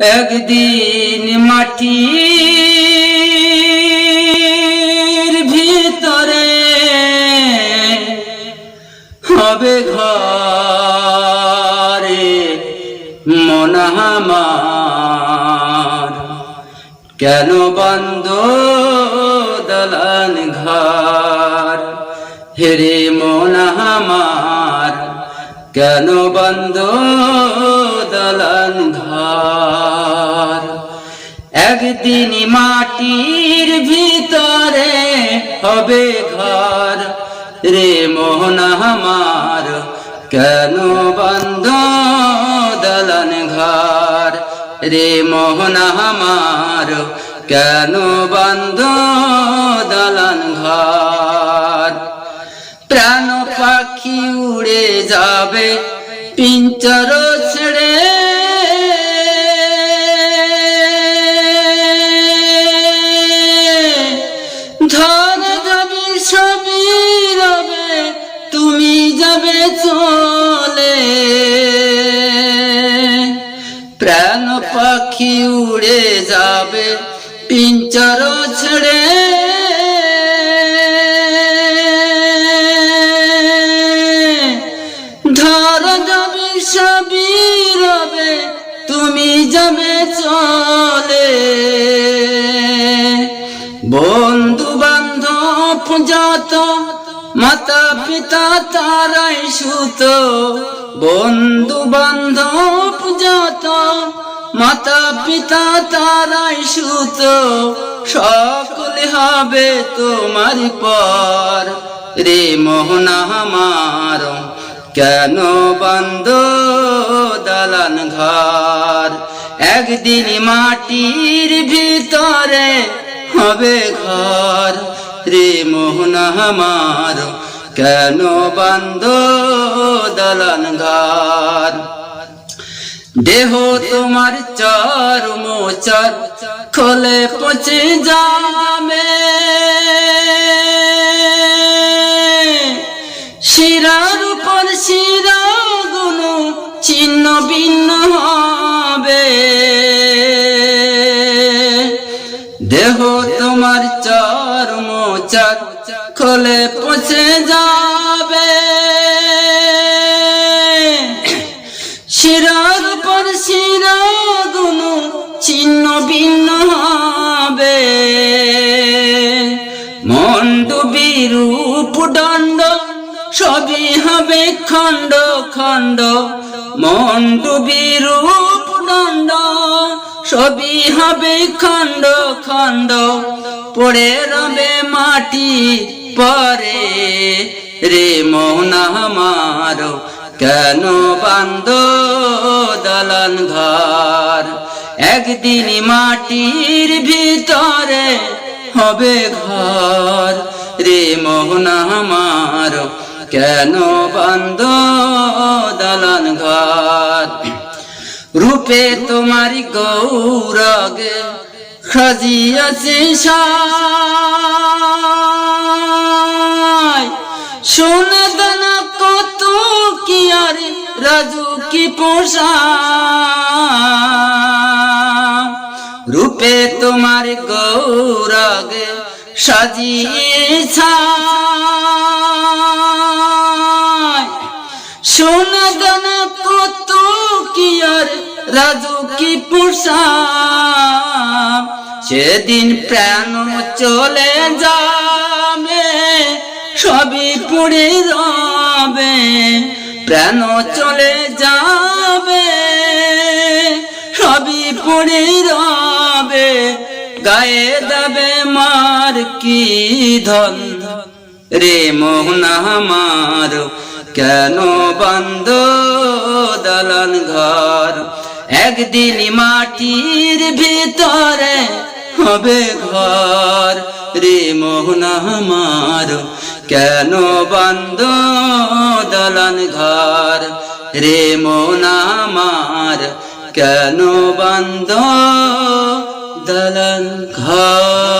একদিন মাটির ভিতরে হবে ঘরে মনাহামার কেন বন্ধ দলান ঘর? হেরে মনাহামার কেন বন্ধ একদিন মাটির ভিতরে হবে ঘর। রে মোহন আমার, কেন বন্ধ দলন ঘর? রে মোহন আমার, কেন বন্ধ দলন ঘর? প্রাণ পাখি উড়ে যাবে, পিঞ্চর ছেড়ে ধর যাবে সবই রবে তুমি যাবে চলে। প্রাণ পাখি উড়ে যাবে, পিঞ্চর ছেড়ে। ধর যাবে সবই রবে তুমি যাবে চলে। বান্ধব যত মাতা পিতা তারাই সুত বন্ধু বান্ধব যত মাতা পিতা তারাই সুত, সকলে হবে তোমার পর। রে মোহনা আমার, কেন বন্ধ দালান ঘর? একদিন মাটির ভিতরে হবে ঘর। রে মোহন আমার কেন বন্ধ দালান ঘর দেহ তোমার চার মোচার খোলে পচে যাবে মোচার খোলে পচে যাবে। শিরার পর শিরা গুলো ছিন্ন ভিন্ন হবে। মন্ড বিরূপ দণ্ড, সবই হবে খণ্ড খণ্ড। মন্ড বিরূপ দণ্ড, সবই হবে খণ্ড খণ্ড। পড়ে রবে মাটি পরে রে মোহনা আমার, কেন বান্ধ দলন ঘর? একদিন মাটির ভিতরে হবে ঘর। রে মোহনা আমার, কেন বান্ধ দলন ঘর? রূপে তোমার গৌরগে সাজিয়াছে সাই। দানা কত কি আর রাজু কি পোষা রূপে তোমার গৌরগে সাজিয়েছা। সোনা দানা কত কি আর রাজু কি পোষা? সেদিন প্রাণ চলে যাবে, সবই পুড়ে রবে প্রাণ চলে যাবে, সবই পুড়ে রবে গায়ে দেবে মার কি ধন? রে মোহনা আমার কেন বন্ধ দলন ঘর? একদিন মাটির ভিতরে হবে ঘর। রে মোহনা আমার, কেন বন্ধ দলন ঘর? রে মোহনা আমার, কেন বন্ধ দলন ঘর?